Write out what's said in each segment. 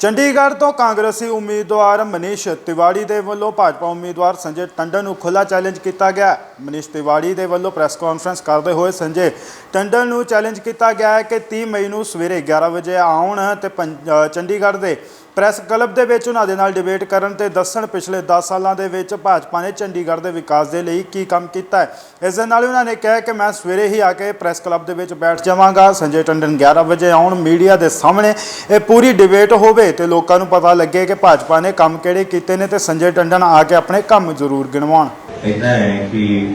ਚੰਡੀਗੜ੍ਹ ਤੋਂ ਕਾਂਗਰਸੀ ਉਮੀਦਵਾਰ ਮਨੀਸ਼ ਤਿਵਾੜੀ ਦੇ ਵੱਲੋਂ ਭਾਜਪਾ ਉਮੀਦਵਾਰ ਸੰਜੇ ਟੰਡਨ ਨੂੰ ਖੁੱਲਾ ਚੈਲੰਜ ਕੀਤਾ ਗਿਆ। ਮਨੀਸ਼ ਤਿਵਾੜੀ ਦੇ ਵੱਲੋਂ ਪ੍ਰੈਸ ਕਾਨਫਰੰਸ ਕਰਦੇ ਹੋਏ ਸੰਜੇ ਟੰਡਨ ਨੂੰ ਚੈਲੰਜ ਕੀਤਾ ਗਿਆ ਹੈ ਕਿ 30 ਮਈ ਨੂੰ ਸਵੇਰੇ 11 ਵਜੇ ਆਉਣ ਤੇ ਪੰਜ- ਚੰਡੀਗੜ੍ਹ ਦੇ ਪ੍ਰੈਸ ਕਲੱਬ ਦੇ ਵਿੱਚ ਉਹਨਾਂ ਦੇ ਨਾਲ ਡਿਬੇਟ ਕਰਨ ਤੇ ਦੱਸਣ ਪਿਛਲੇ 10 ਸਾਲਾਂ ਦੇ ਵਿੱਚ ਭਾਜਪਾ ਨੇ ਚੰਡੀਗੜ੍ਹ ਦੇ ਵਿਕਾਸ ਦੇ ਲਈ ਕੀ ਕੰਮ ਕੀਤਾ ਹੈ। ਇਸ ਦੇ ਨਾਲ ਹੀ ਉਹਨਾਂ ਨੇ ਕਿਹਾ ਕਿ ਮੈਂ ਸਵੇਰੇ ਹੀ ਆ ਕੇ ਪ੍ਰੈਸ ਕਲੱਬ ਦੇ ਵਿੱਚ ਬੈਠ ਜਾਵਾਂਗਾ। ਸੰਜੇ ਟੰਡਨ 11 ਵਜੇ ਆਉਣ ਮੀਡੀਆ ਦੇ ਸਾਹਮਣੇ ਇਹ ਪੂਰੀ ਡਿਬੇਟ ਹੋਵੇ। ਤੇ ਲੋਕਾਂ ਨੂੰ ਪਤਾ ਲੱਗੇ ਕਿ ਭਾਜਪਾ ਨੇ ਕੰਮ ਕਿਹੜੇ ਕੀਤੇ ਨੇ ਤੇ ਸੰਜੇ ਟੰਡਨ ਆ ਕੇ ਆਪਣੇ ਕੰਮ ਜ਼ਰੂਰ ਗਿਣਵਾਉਣ। ਇਦਾਂ ਹੈ ਕਿ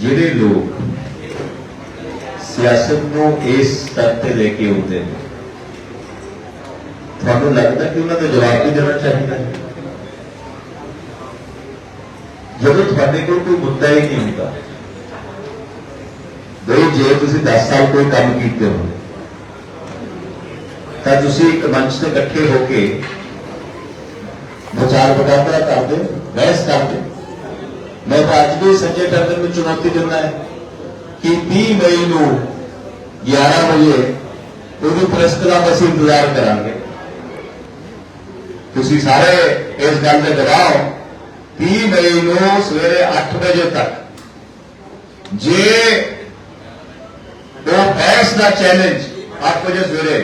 ਜਿਹੜੇ ਲੋਕ ਸਿਆਸਤ ਨੂੰ ਇਸ ਸਤਰ ਤੇ ਲੈ ਕੇ ਆਉਂਦੇ ਨੇ, ਤੁਹਾਨੂੰ ਲੱਗਦਾ ਕਿ ਉਹਨਾਂ ਦਾ ਜਵਾਬ ਵੀ ਦੇਣਾ ਚਾਹੀਦਾ ਹੈ? ਜਦੋਂ ਤੁਹਾਡੇ ਕੋਲ ਕੋਈ ਮੁੱਦਾ ਹੀ ਨਹੀਂ ਹੁੰਦਾ, ਬਈ ਜੇ ਤੁਸੀਂ 10 ਸਾਲ ਕੋਈ ਕੰਮ ਕੀਤੇ ਹੋ ਤਾਂ ਤੁਸੀਂ ਇੱਕ ਮੰਚ ਤੇ ਇਕੱਠੇ ਹੋ ਕੇ ਵਿਚਾਰ ਵਟਾਂਦਰਾ ਕਰਦੇ, ਬਹਿਸ ਕਰਦੇ। ਮੈਂ ਤਾਂ ਅੱਜ ਵੀ ਸੰਜੇ ਟੰਡਨ ਨੂੰ ਚੁਣੌਤੀ ਦਿੰਦਾ ਹੈ ਕਿ 30 ਮਈ ਨੂੰ 11 ਵਜੇ ਉਹਦੀ ਪ੍ਰੈਸ ਕਲੱਬ ਅਸੀਂ ਇੰਤਜ਼ਾਰ ਕਰਾਂਗੇ। ਤੁਸੀਂ ਸਾਰੇ ਇਸ ਗੱਲ ਦੇ ਦਬਾਓ ਹੋ 30 ਮਈ ਨੂੰ ਸਵੇਰੇ 8 ਵਜੇ ਤੱਕ ਜੇ ਉਹ ਬਹਿਸ ਦਾ ਚੈਲੰਜ 8 ਵਜੇ ਸਵੇਰੇ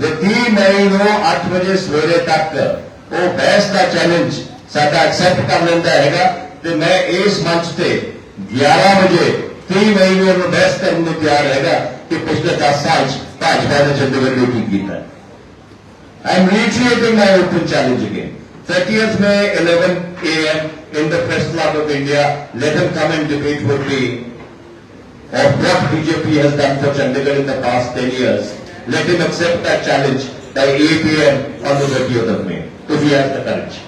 ਜੇ 30 ਮਈ ਨੂੰ 8 ਵਜੇ ਸਵੇਰੇ ਤੱਕ ਉਹ ਬਹਿਸ ਦਾ ਚੈਲੰਜ ਸਾਡਾ ਐਕਸੈਪਟ ਕਰ ਲੈਂਦਾ ਹੈਗਾ ਤੇ ਮੈਂ ਇਸ ਮੰਚ ਤੇ 11 ਵਜੇ 30 ਮਈ ਨੂੰ ਉਹਨੂੰ ਬਹਿਸ ਕਰਨ ਨੂੰ ਤਿਆਰ ਹੈਗਾ ਕਿ ਪਿਛਲੇ 10 ਸਾਲ 'ਚ ਭਾਜਪਾ ਨੇ ਚੰਡੀਗੜ੍ਹ ਨੂੰ ਕੀ ਕੀਤਾ I am reiterating my open challenge again. 30th May, 11 a.m. in the Press Club of India. Let them come and debate with me of what BJP has done for Chandigarh in the past 10 years. Let him accept that challenge by 8 a.m. on the 30th of May, if he has the courage.